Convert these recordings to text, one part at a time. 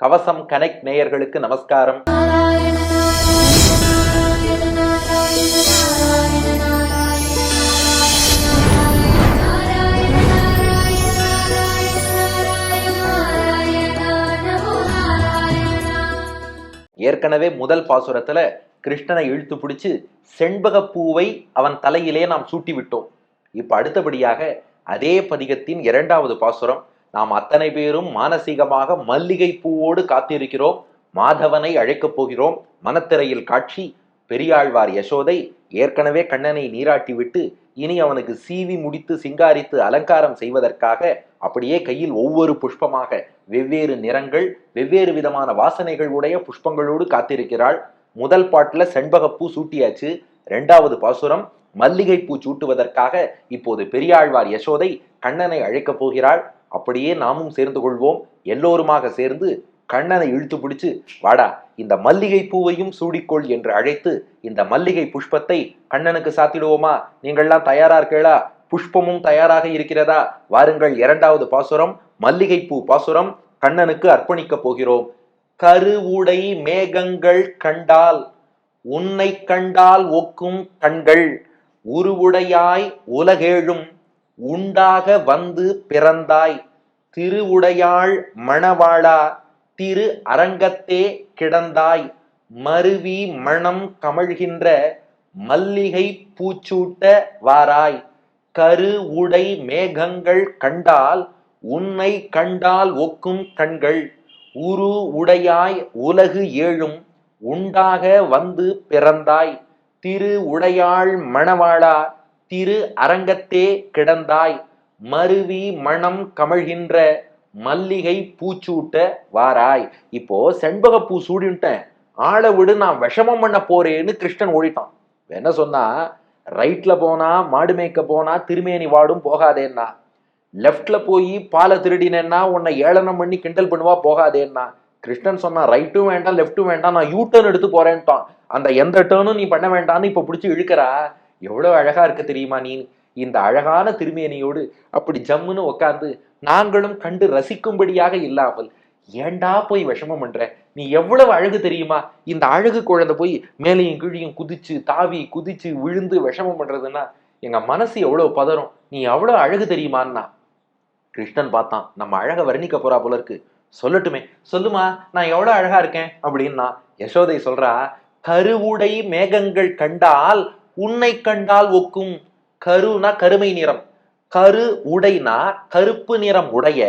கவசம் கனெக்ட் நேயர்களுக்கு நமஸ்காரம். ஏற்கனவே முதல் பாசுரத்துல கிருஷ்ணனை இழுத்து பிடிச்சு செண்பக பூவை அவன் தலையிலே நாம் சூட்டி விட்டோம் இப்ப அடுத்தபடியாக அதே பதிகத்தின் இரண்டாவது பாசுரம் நாம் அத்தனை பேரும் மானசீகமாக மல்லிகை பூவோடு காத்திருக்கிறோம். மாதவனை அழைக்கப் போகிறோம். மனத்திரையில் காட்சி பெரியாழ்வார் யசோதை ஏற்கனவே கண்ணனை நீராட்டிவிட்டு இனி அவனுக்கு சீவி முடித்து சிங்காரித்து அலங்காரம் செய்வதற்காக அப்படியே கையில் ஒவ்வொரு புஷ்பமாக வெவ்வேறு நிறங்கள் வெவ்வேறு விதமான வாசனைகள் உடைய புஷ்பங்களோடு காத்திருக்கிறாள். முதல் பாட்டில் செண்பகப்பூ சூட்டியாச்சு. ரெண்டாவது பாசுரம் மல்லிகைப்பூ சூட்டுவதற்காக இப்போது பெரியாழ்வார் யசோதை கண்ணனை அழைக்கப் போகிறாள். அப்படியே நாமும் சேர்ந்து கொள்வோம். எல்லோருமாக சேர்ந்து கண்ணனை இழுத்து பிடிச்சு வாடா இந்த மல்லிகை பூவையும் சூடிக்கொள் என்று அழைத்து இந்த மல்லிகை புஷ்பத்தை கண்ணனுக்கு சாத்திடுவோமா? நீங்கள்லாம் தயாரா இருக்கீளா புஷ்பமும் தயாராக இருக்கிறதா? வாருங்கள் இரண்டாவது பாசுரம் மல்லிகை பூ பாசுரம் கண்ணனுக்கு அர்ப்பணிக்க போகிறோம். கருவுடை மேகங்கள் கண்டால் உன்னை கண்டால் ஒக்கும் கண்கள் உருவுடையாய் உலகேழும். உண்டாக வந்து பிறந்தாய். திருவுடையாள் மணவாளா திரு அரங்கத்தே கிடந்தாய். மருவி மணம் கமழ்கின்ற மல்லிகை பூச்சூட்ட வாராய். கரு உடை மேகங்கள் கண்டால் உன்னை கண்டால் ஒக்கும் கண்கள். உரு உடையாய் உலகு ஏழும் உண்டாக வந்து பிறந்தாய். திரு உடையாள் மணவாளா திரு அரங்கத்தே கிடந்தாய் மருவி மணம் கமழ்கின்ற மல்லிகை பூச்சூட்ட வாராய். இப்போ செண்பக பூ சூடின்ட்டேன் ஆளை விடு நான் விஷமம் பண்ண போறேன்னு கிருஷ்ணன் ஓடிட்டான். என்ன சொன்னா ரைட்ல போனா மாடு மேய்க்க போனா திருமேனி வாடும் போகாதேன்னா. லெஃப்ட்ல போய் பாலை திருடினேன்னா உன்னை ஏளனம் பண்ணி கிண்டல் பண்ணுவா போகாதேன்னா. கிருஷ்ணன் சொன்னா ரைட்டும் வேண்டாம் லெஃப்ட்டும் வேண்டாம் நான் யூ டர்ன் எடுத்து போறேன்ட்டான். அந்த எந்த டேர்னும் நீ பண்ண வேண்டாம்னு இப்ப பிடிச்சி இழுக்கிறா. எவ்வளவு அழகா இருக்கு தெரியுமா நீ? இந்த அழகான திருமேனியோடு அப்படி ஜம்முன்னு உட்கார்ந்து நாங்களும் கண்டு ரசிக்கும்படியாக இல்லாமல் ஏண்டா போய் விஷமம் பண்ற? நீ எவ்வளவு அழகு தெரியுமா? இந்த அழகு குழந்தை போய் மேலையும் கீழையும் குதிச்சு தாவி குதிச்சு விழுந்து விஷமம் பண்றதுன்னா எங்க மனசு எவ்வளவு பதறும்? நீ எவ்வளவு அழகு தெரியுமான்னா? கிருஷ்ணன் பார்த்தான் நம்ம அழக வர்ணிக்க போறா போல இருக்கு. சொல்லட்டுமே சொல்லுமா நான் எவ்வளவு அழகா இருக்கேன்? அப்படின்னா யசோதை சொல்றா கருவுடை மேகங்கள் கண்டால் உன்னை கண்டால் ஒக்கும் கருனா கருமை நிறம். கரு உடைனா கருப்பு நிறம் உடைய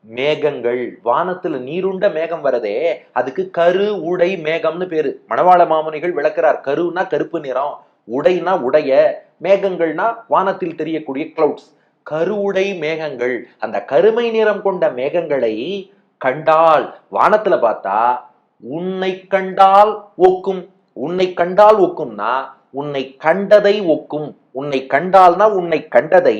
மேகங்கள். வானத்துல நீருண்ட மேகம் வரதே அதுக்கு கரு உடை மேகம்னு பேரு. மணவாள மாமுனிகள் விளக்குறார் கருனா கருப்பு நிறம் உடைனா உடைய மேகங்கள்னா வானத்தில் தெரியக்கூடிய கிளவுட்ஸ் கருவுடை மேகங்கள் அந்த கருமை நிறம் கொண்ட மேகங்களை கண்டால் வானத்துல பார்த்தா உன்னை கண்டால் ஒக்கும். உன்னை கண்டால் ஒக்கும்னா உன்னை கண்டதை ஒக்கும். உன்னை கண்டால்னா உன்னை கண்டதை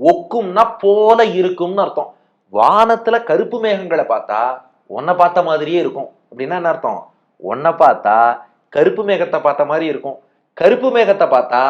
ஒக்கும்னா போல இருக்கும்னு அர்த்தம். வானத்துல கருப்பு மேகங்களை பார்த்தா உன்னை பார்த்த மாதிரியே இருக்கும். அப்படின்னா என்ன அர்த்தம்? உன்னை பார்த்தா கருப்பு மேகத்தை பார்த்த மாதிரி இருக்கும். கருப்பு மேகத்தை பார்த்தா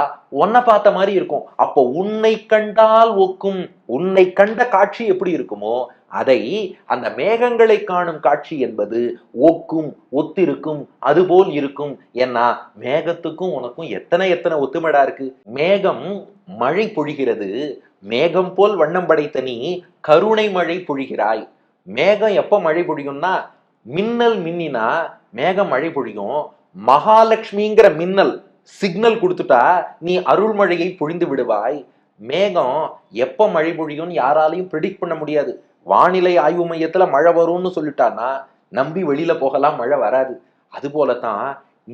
உன்னை பார்த்த மாதிரி இருக்கும். அப்போ உன்னை கண்டால் ஒக்கும். உன்னை கண்ட காட்சி எப்படி இருக்குமோ அதை அந்த மேகங்களை காணும் காட்சி என்பது ஒக்கும் ஒத்திருக்கும் அதுபோல் இருக்கும். ஏன்னா மேகத்துக்கும் உனக்கும் எத்தனை எத்தனை ஒத்துமடா இருக்கு? மேகம் மழை பொழிகிறது. மேகம் போல் வண்ணம் படைத்த நீ கருணை மழை பொழிகிறாய். மேகம் எப்ப மழை பொழியும்னா மின்னல் மின்னினா மேகம் மழை பொழியும். மகாலட்சுமிங்கிற மின்னல் சிக்னல் கொடுத்துட்டா நீ அருள்மழையை பொழிந்து விடுவாய். மேகம் எப்ப மழை பொழியும்னு யாராலையும் ப்ரிடிக்ட் பண்ண முடியாது. வானிலை ஆய்வு மையத்துல மழை வரும்னு சொல்லிட்டான்னா நம்பி வெளியில போகலாம் மழை வராது. அது போலதான்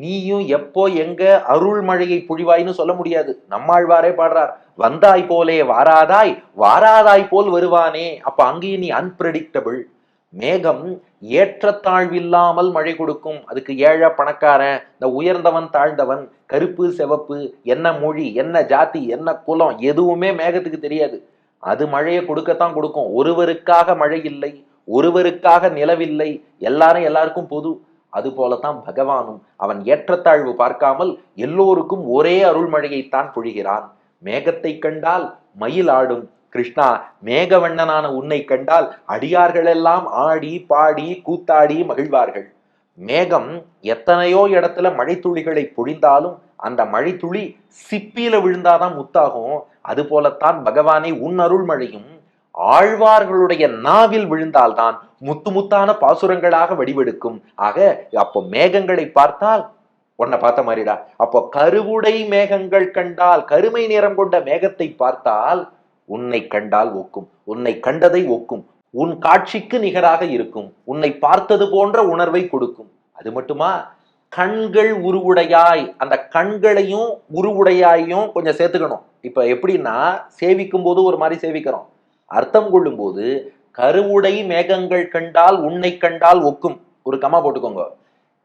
நீயும் எப்போ எங்க அருள் மழையை பொழிவாய்னு சொல்ல முடியாது. நம்மாழ்வாரே பாடுறார் வந்தாய் போலே வாராதாய் வாராதாய் போல் வருவானே. அப்ப அங்கேயும் நீ அன்பிரடிக்டபிள் மேகம் ஏற்றத்தாழ்வில்லாமல் மழை கொடுக்கும். அதுக்கு ஏழை பணக்காரன் இந்த உயர்ந்தவன் தாழ்ந்தவன் கருப்பு சிவப்பு என்ன மொழி என்ன ஜாதி என்ன குலம் எதுவுமே மேகத்துக்கு தெரியாது. அது மழையை கொடுக்கத்தான் கொடுக்கும். ஒருவருக்காக மழை இல்லை ஒருவருக்காக நிலவில்லை எல்லாரும் எல்லாருக்கும் பொது. அது போலத்தான் பகவானும் அவன் ஏற்றத்தாழ்வு பார்க்காமல் எல்லோருக்கும் ஒரே அருள்மழையைத்தான் பொழிகிறான். மேகத்தை கண்டால் மயில் ஆடும். கிருஷ்ணா மேகவண்ணனான உன்னை கண்டால் அடியார்களெல்லாம் ஆடி பாடி கூத்தாடி மகிழ்வார்கள். மேகம் எத்தனையோ இடத்துல மழைத்துளிகளை பொழிந்தாலும் அந்த மழைத்துளி சிப்பியில விழுந்தாதான் முத்தாகும். அது போலத்தான் பகவானை உன் அருள் மழையும் ஆழ்வார்களுடைய நாவில் விழுந்தால்தான் முத்து முத்தான பாசுரங்களாக வடிவெடுக்கும். ஆக அப்போ மேகங்களை பார்த்தால் உன்னை பார்த்த மாதிரிடா. அப்போ கருவுடை மேகங்கள் கண்டால் கருமை நிறம் கொண்ட மேகத்தை பார்த்தால் உன்னை கண்டால் ஒக்கும். உன்னை கண்டதை ஒக்கும். உன் காட்சிக்கு நிகராக இருக்கும். உன்னை பார்த்தது போன்ற உணர்வை கொடுக்கும். அது மட்டுமா? கண்கள் உருவுடையாய். அந்த கண்களையும் உருவுடையாயும் கொஞ்சம் சேர்த்துக்கணும். இப்ப எப்படின்னா சேவிக்கும் போது ஒரு மாதிரி சேவிக்கிறோம். அர்த்தம் கொள்ளும் போது கருவுடை மேகங்கள் கண்டால் உன்னை கண்டால் ஒக்கும். ஒரு கம்மா போட்டுக்கோங்க.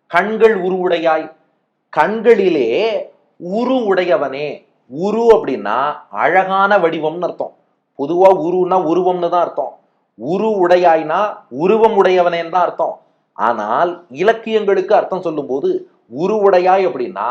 கண்கள் உருவுடையாய். கண்களிலே உரு உடையவனே. உரு அப்படின்னா அழகான வடிவம்னு அர்த்தம். பொதுவா உருன்னா உருவம்னு தான் அர்த்தம். உரு உடையாய்னா உருவம் உடையவனேன்னு தான் அர்த்தம். ஆனால் இலக்கியங்களுக்கு அர்த்தம் சொல்லும்போது உரு உடையாய் அப்படின்னா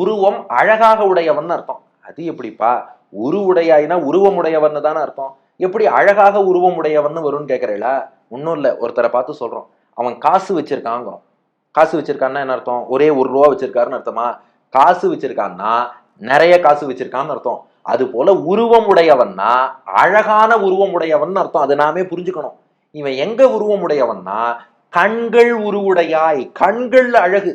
உருவம் அழகாக உடையவன் அர்த்தம். அது எப்படிப்பா? உரு உடையாய்னா உருவம் உடையவன் தானே அர்த்தம். எப்படி அழகாக உருவம் உடையவன் வரும்னு கேட்கறீங்களா ஒன்றும் இல்லை. ஒருத்தரை பார்த்து சொல்றோம். அவன் காசு வச்சிருக்காங்கிறோம். காசு வச்சிருக்கான்னா என்ன அர்த்தம்? ஒரே ஒரு ரூபா வச்சிருக்காருன்னு அர்த்தமா? காசு வச்சிருக்கான்னா நிறைய காசு வச்சிருக்கான்னு அர்த்தம். அது போல உருவம் உடையவன்னா அழகான உருவம் உடையவன் அர்த்தம். அது நாமே புரிஞ்சுக்கணும். இவன் எங்க உருவம் உடையவன்னா கண்கள் உருவுடையாய் கண்கள் அழகு.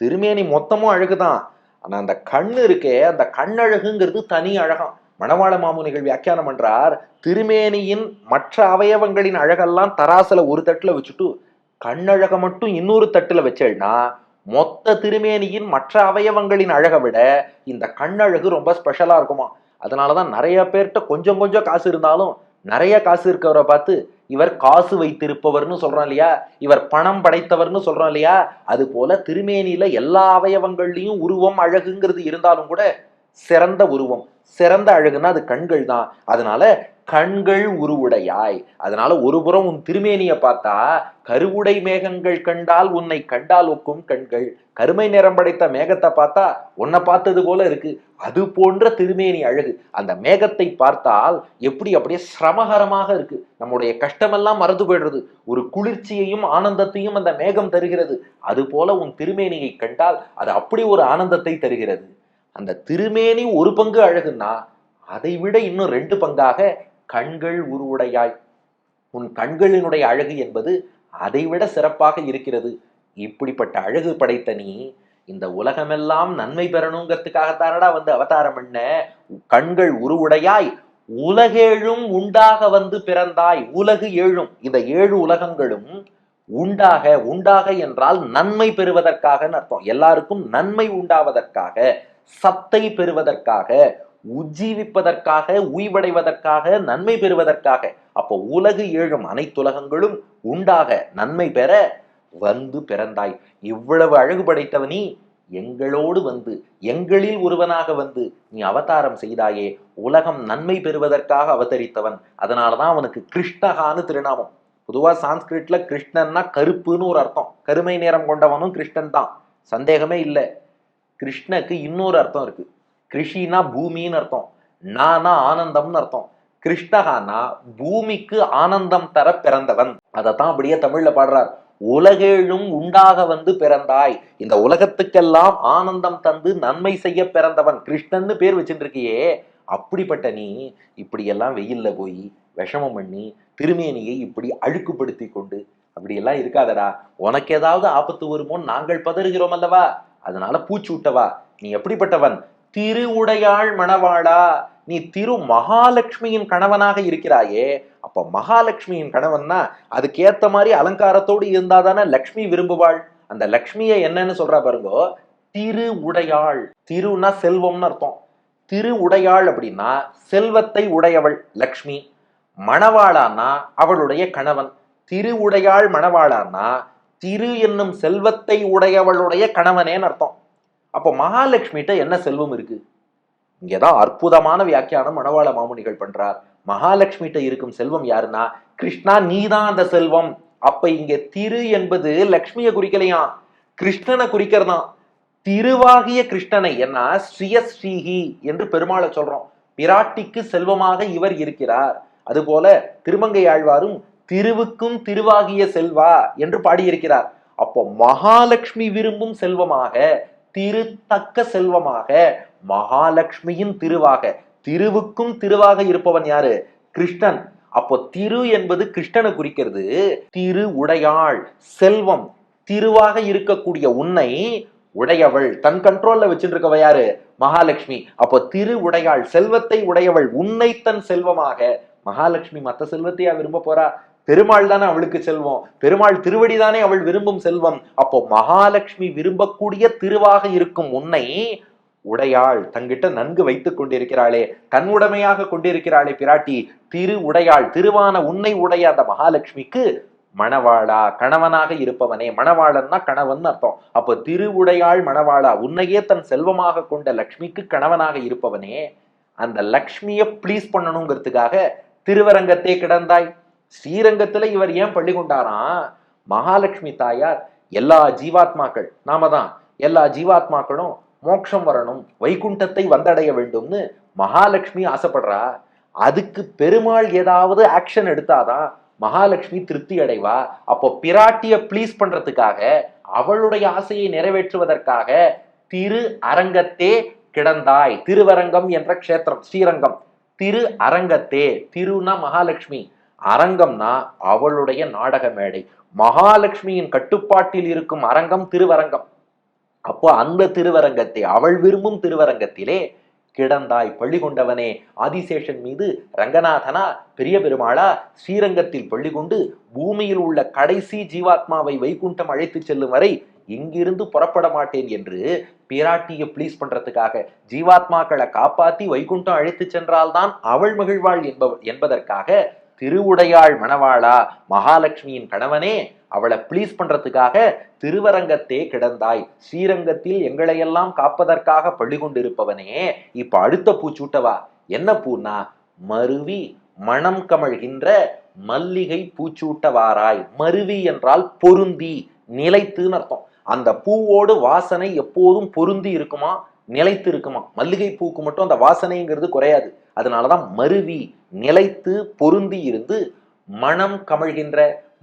திருமேனி மொத்தமும் அழகுதான். ஆனா அந்த கண்ணு இருக்கே அந்த கண்ணழகுங்கிறது தனி அழகாம். மணவாள மாமுனிகள் வியாக்கியானம் பண்றார் திருமேனியின் மற்ற அவயவங்களின் அழகெல்லாம் தராசுல ஒரு தட்டுல வச்சுட்டு கண்ணழகை மட்டும் இன்னொரு தட்டுல வச்சேன்னா மொத்த திருமேனியின் மற்ற அவயவங்களின் அழகை விட இந்த கண்ணழகு ரொம்ப ஸ்பெஷலா இருக்குமா அதனாலதான் நிறைய பேர்கிட்ட கொஞ்சம் கொஞ்சம் காசு இருந்தாலும் நிறைய காசு இருக்கவரை பார்த்து இவர் காசு வைத்திருப்பவர்னு சொல்றோம் இல்லையா? இவர் பணம் படைத்தவர்னு சொல்றோம் இல்லையா? அது போல திருமேனியில எல்லா அவயவங்கள்லேயும் உருவம் அழகுங்கிறது இருந்தாலும் கூட சிறந்த உருவம். சிறந்த அழகுன்னா அது கண்கள் தான். அதனால கண்கள் உருவுடையாய். அதனால ஒரு புறம் உன் திருமேனியை பார்த்தா கருவுடை மேகங்கள் கண்டால் உன்னை கண்டால் ஒக்கும் கண்கள். கருமை நிறம் படைத்த மேகத்தை பார்த்தா உன்னை பார்த்தது போல இருக்கு. அது போன்ற திருமேனி அழகு. அந்த மேகத்தை பார்த்தால் எப்படி அப்படியே சிரமகரமாக இருக்கு. நம்முடைய கஷ்டமெல்லாம் மறந்து போயிடுறது. ஒரு குளிர்ச்சியையும் ஆனந்தத்தையும் அந்த மேகம் தருகிறது. அது போல உன் திருமேனியை கண்டால் அது அப்படி ஒரு ஆனந்தத்தை தருகிறது. அந்த திருமேனி ஒரு பங்கு அழகுன்னா அதை விட இன்னும் ரெண்டு பங்காக கண்கள் உருவுடையாய். உன் கண்களினுடைய அழகு என்பது அதைவிட சிறப்பாக இருக்கிறது. இப்படிப்பட்ட அழகு படைத்த நீ இந்த உலகமெல்லாம் நன்மை பெறணுங்கிறதுக்காகத்தானடா வந்து அவதாரம் பண்ண? கண்கள் உருவுடையாய் உலகேழும் உண்டாக வந்து பிறந்தாய். உலகு ஏழும் இந்த ஏழு உலகங்களும் உண்டாக உண்டாக என்றால் நன்மை பெறுவதற்காக அர்த்தம். எல்லாருக்கும் நன்மை உண்டாவதற்காக சத்தை பெறுவதற்காக உஜ்ஜீவிப்பதற்காக உய்வடைவதற்காக நன்மை பெறுவதற்காக. அப்போ உலகு ஏழும் அனைத்துலகங்களும் உண்டாக நன்மை பெற வந்து பிறந்தாய். இவ்வளவு அழகு படைத்தவனி எங்களோடு வந்து எங்களில் ஒருவனாக வந்து நீ அவதாரம் செய்தாயே உலகம் நன்மை பெறுவதற்காக அவதரித்தவன். அதனாலதான் அவனுக்கு கிருஷ்ணகான்னு திருநாமம். பொதுவா சான்ஸ்கிரிட்ல கிருஷ்ணன்னா கருப்புன்னு ஒரு அர்த்தம். கருமை நேரம் கொண்டவனும் கிருஷ்ணன் தான் சந்தேகமே இல்லை. கிருஷ்ணக்கு இன்னொரு அர்த்தம் இருக்கு. கிருஷினா பூமின்னு அர்த்தம். நானா ஆனந்தம்னு அர்த்தம். கிருஷ்ணகானா பூமிக்கு ஆனந்தம் தர பிறந்தவன். அதைத்தான் அப்படியே தமிழ்ல பாடுறார். உலகேழும் உண்டாக வந்து பிறந்தாய். இந்த உலகத்துக்கெல்லாம் ஆனந்தம் தந்து நன்மை செய்ய பிறந்தவன் கிருஷ்ணன்னு பேர் வச்சுட்டு இருக்கியே அப்படிப்பட்ட நீ இப்படியெல்லாம் வெயில்ல போய் விஷமம் பண்ணி திருமேனியை இப்படி அழுக்குப்படுத்தி கொண்டு அப்படியெல்லாம் இருக்காதடா. உனக்கு ஏதாவது ஆபத்து வருமோன்னு நாங்கள் பதறுகிறோம் அல்லவா? அதனால பூச்சி விட்டவா நீ எப்படிப்பட்டவன்? திருவுடையாள் மணவாளா. நீ திரு மகாலட்சுமியின் கணவனாக இருக்கிறாயே. அப்ப மகாலட்சுமியின் கணவன்னா அதுக்கேத்த மாதிரி அலங்காரத்தோடு இருந்தாதானே லக்ஷ்மி விரும்புவாள்? அந்த லக்ஷ்மியை என்னன்னு சொல்றா பாருங்கோ. திரு உடையாள் திருன்னா செல்வம்னு அர்த்தம். திரு உடையாள் அப்படின்னா செல்வத்தை உடையவள் லக்ஷ்மி. மணவாளான்னா அவளுடைய கணவன். திரு உடையாள் மணவாளான்னா திரு என்னும் செல்வத்தை உடையவளுடைய கணவனேன்னு அர்த்தம். அப்போ மகாலட்சுமிகிட்ட என்ன செல்வம் இருக்கு? இங்கேதான் அற்புதமான வியாக்கியானம் மணவாள மாமுனிகள் பண்றார். மகாலட்சுமிகிட்ட இருக்கும் செல்வம் யாருன்னா கிருஷ்ணா நீதான் அந்த செல்வம். அப்ப இங்க திரு என்பது லக்ஷ்மியை குறிக்கலையாம் கிருஷ்ணனை குறிக்கிறதாம் திருவாகிய கிருஷ்ணனை என்ன ஸ்ரீயஸ்ரீஹி என்று பெருமாளை சொல்றோம். பிராட்டிக்கு செல்வமாக இவர் இருக்கிறார். அதுபோல திருமங்கை ஆழ்வாரும் திருவுக்கும் திருவாகிய செல்வா என்று பாடியிருக்கிறார். அப்போ மகாலட்சுமி விரும்பும் செல்வமாக திருத்தக்க செல்வமாக மகாலட்சுமியின் திருவாக திருவுக்கும் திருவாக இருப்பவன் யாரு? கிருஷ்ணன். அப்போ திரு என்பது கிருஷ்ணனை குறிக்கிறது. திரு உடையாள் செல்வம் திருவாக இருக்கக்கூடிய உன்னை உடையவள். தன் கண்ட்ரோல்ல வச்சுட்டு இருக்கவ யாரு? மகாலட்சுமி. அப்போ திரு உடையாள் செல்வத்தை உடையவள் உன்னை தன் செல்வமாக மகாலட்சுமி மத்த செல்வத்தையா விரும்ப போறா? பெருமாள் தானே அவளுக்கு செல்வம். பெருமாள் திருவடி தானே அவள் விரும்பும் செல்வம். அப்போ மகாலட்சுமி விரும்பக்கூடிய திருவாக இருக்கும் உன்னை உடையாள் தங்கிட்ட நன்கு வைத்துக் கொண்டிருக்கிறாளே தன் உடைமையாக கொண்டிருக்கிறாளே பிராட்டி. திரு உடையாள் திருவான உன்னை உடைய அந்த மகாலட்சுமிக்கு மணவாளா கணவனாக இருப்பவனே. மணவாளன்னா கணவன் அர்த்தம். அப்போ திருவுடையாள் மணவாளா உன்னையே தன் செல்வமாக கொண்ட லக்ஷ்மிக்கு கணவனாக இருப்பவனே அந்த லக்ஷ்மியை ப்ளீஸ் பண்ணணுங்கிறதுக்காக திருவரங்கத்தே கிடந்தாய். ஸ்ரீரங்கத்துல இவர் ஏன் பள்ளி கொண்டாராம் மகாலட்சுமி தாயார் எல்லா ஜீவாத்மாக்கள் நாம தான் எல்லா ஜீவாத்மாக்களும் மோட்சம் வரணும் வைகுண்டத்தை வந்தடைய வேண்டும்னு மகாலட்சுமி ஆசைப்படுறா. அதுக்கு பெருமாள் ஏதாவது ஆக்ஷன் எடுத்தாதான் மகாலட்சுமி திருப்தி அடைவா. அப்போ பிராட்டிய ப்ளீஸ் பண்றதுக்காக அவளுடைய ஆசையை நிறைவேற்றுவதற்காக திரு அரங்கத்தே கிடந்தாய். திருவரங்கம் என்ற க்ஷேத்திரம் ஸ்ரீரங்கம். திரு அரங்கத்தே திருனா மகாலட்சுமி. அரங்கம்னா அவளுடைய நாடக மேடை. மகாலட்சுமியின் கட்டுப்பாட்டில் இருக்கும் அரங்கம் திருவரங்கம். அப்போ அந்த திருவரங்கத்தை அவள் விரும்பும் திருவரங்கத்திலே கிடந்தாய் பள்ளி கொண்டவனே. ஆதிசேஷன் மீது ரங்கநாதனா பெரிய பெருமாளா ஸ்ரீரங்கத்தில் பள்ளி கொண்டு பூமியில் உள்ள கடைசி ஜீவாத்மாவை வைகுண்டம் அழைத்து செல்லும் வரை இங்கிருந்து புறப்பட மாட்டேன் என்று பிராட்டியை ப்ளீஸ் பண்றதுக்காக ஜீவாத்மாக்களை காப்பாத்தி வைகுண்டம் அழைத்து சென்றால்தான் அவள் மகிழ்வாள் என்ப என்பதற்காக திருவுடையாள் மணவாளா மகாலட்சுமியின் கணவனே அவளை ப்ளீஸ் பண்றதுக்காக திருவரங்கத்தே கிடந்தாய். ஸ்ரீரங்கத்தில் எங்களையெல்லாம் காப்பதற்காக பள்ளி கொண்டிருப்பவனே இப்ப அடுத்த பூச்சூட்டவா என்ன பூனா மருவி மணம் கமழ்கின்ற மல்லிகை பூச்சூட்டவாராய் மருவி என்றால் பொருந்தி நிலைத்துன்னு அர்த்தம். அந்த பூவோடு வாசனை எப்போதும் பொருந்தி இருக்குமா நிலைத்து இருக்குமா? மல்லிகை பூக்கு மட்டும் அந்த வாசனைங்கிறது குறையாது. அதனாலதான் மருவி நிலைத்து பொருந்தி இருந்து மனம் கமழ்கின்ற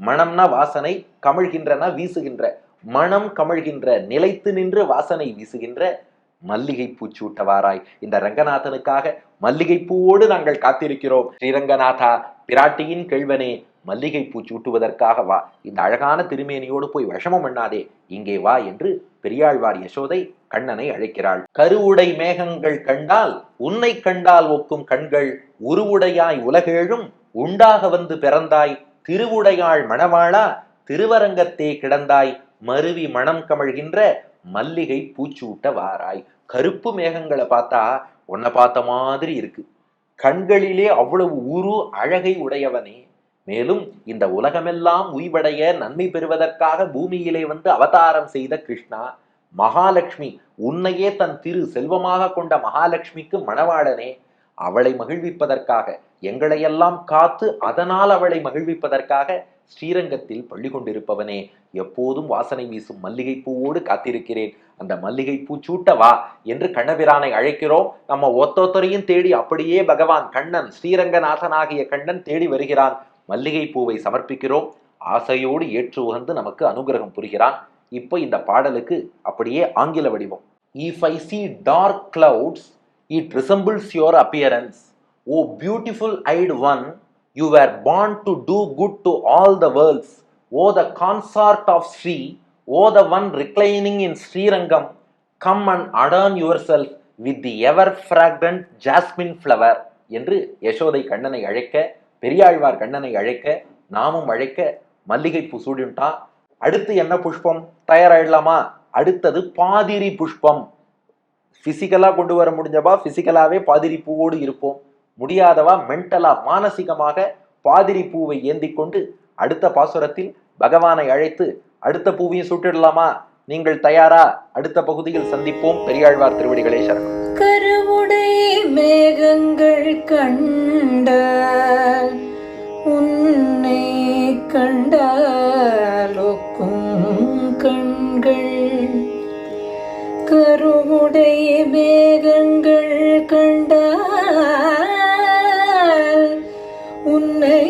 மனம்னா வாசனை கமழ்கின்றனா வீசுகின்ற மனம் கமழ்கின்ற நிலைத்து நின்று வாசனை வீசுகின்ற மல்லிகை பூச்சூட்டவாராய் இந்த ரங்கநாதனுக்காக மல்லிகை பூவோடு நாங்கள் காத்திருக்கிறோம். ஸ்ரீரங்கநாதா பிராட்டியின் கேள்வனே மல்லிகை பூச்சூட்டுவதற்காக வா. இந்த அழகான திருமேனியோடு போய் விஷமம் பண்ணாதே. இங்கே வா என்று பெரியாழ்வார் யசோதை கண்ணனை அழைக்கிறாள். கருவுடை மேகங்கள் கண்டால் உன்னை கண்டால் ஒக்கும் கண்கள் உருவுடையாய் உலகேழும் உண்டாக வந்து பிறந்தாய் திருவுடையாள் மணவாளா திருவரங்கத்தே கிடந்தாய் மருவி மணம் கமழ்கின்ற மல்லிகை பூச்சூட்ட வாராய். கருப்பு மேகங்களை பார்த்தா உன்னை பார்த்த மாதிரி இருக்கு. கண்களிலே அவ்வளவு உரு அழகை உடையவனே. மேலும் இந்த உலகமெல்லாம் உய்வடைய நன்மை பெறுவதற்காக பூமியிலே வந்து அவதாரம் செய்த கிருஷ்ணா மகாலட்சுமி உன்னையே தன் திரு செல்வமாக கொண்ட மகாலட்சுமிக்கு மணவாளனே அவளை மகிழ்விப்பதற்காக எங்களையெல்லாம் காத்து அதனால் அவளை மகிழ்விப்பதற்காக ஸ்ரீரங்கத்தில் பள்ளி கொண்டிருப்பவனே எப்போதும் வாசனை வீசும் மல்லிகை பூவோடு காத்திருக்கிறேன். அந்த மல்லிகை பூ சூட்ட வா என்று கண்ணபிரானை அழைக்கிறோம். நம்ம ஒத்தொத்தரையும் தேடி அப்படியே பகவான் கண்ணன் ஸ்ரீரங்கநாதனாகிய கண்ணன் தேடி வருகிறான். மல்லிகை பூவை சமர்ப்பிக்கிறோம். ஆசையோடு ஏற்று உகந்து நமக்கு அனுகிரகம் புரிகிறான். இப்போ இந்த பாடலுக்கு அப்படியே ஆங்கில வடிவம் if I see dark clouds it resembles your appearance oh beautiful eyed one you were born to do good to all the worlds oh the consort of Shri oh the one reclining in Srirangam come and adorn yourself with the ever fragrant jasmine flower என்று யசோதை கண்ணனை அழைக்க பெரியாழ்வார் கண்ணனை அழைக்க நாமும் அழைக்க மல்லிகைப்பூ சூடின்ட்டான் அடுத்து என்ன புஷ்பம்? தயாராயிடலாமா? அடுத்தது பாதிரி புஷ்பம். பிசிக்கலா கொண்டு வர முடிஞ்சவா? பிசிக்கலாவே பாதிரி பூவோடு இருப்போம். முடியாதவா? மென்டலா மானசீகமாக பாதிரி பூவை ஏந்தி கொண்டு அடுத்த பாசுரத்தில் பகவானை அழைத்து அடுத்த பூவையும் சுட்டிடலாமா? நீங்கள் தயாரா? அடுத்த பகுதியில் சந்திப்போம். பெரியாழ்வார் திருவடிகளே சரணம். கருவுடை மேகங்கள் கண்ட உன்னை கண்ட கண்கள் கருவுடைய மேகங்கள் கண்டால் உன்னை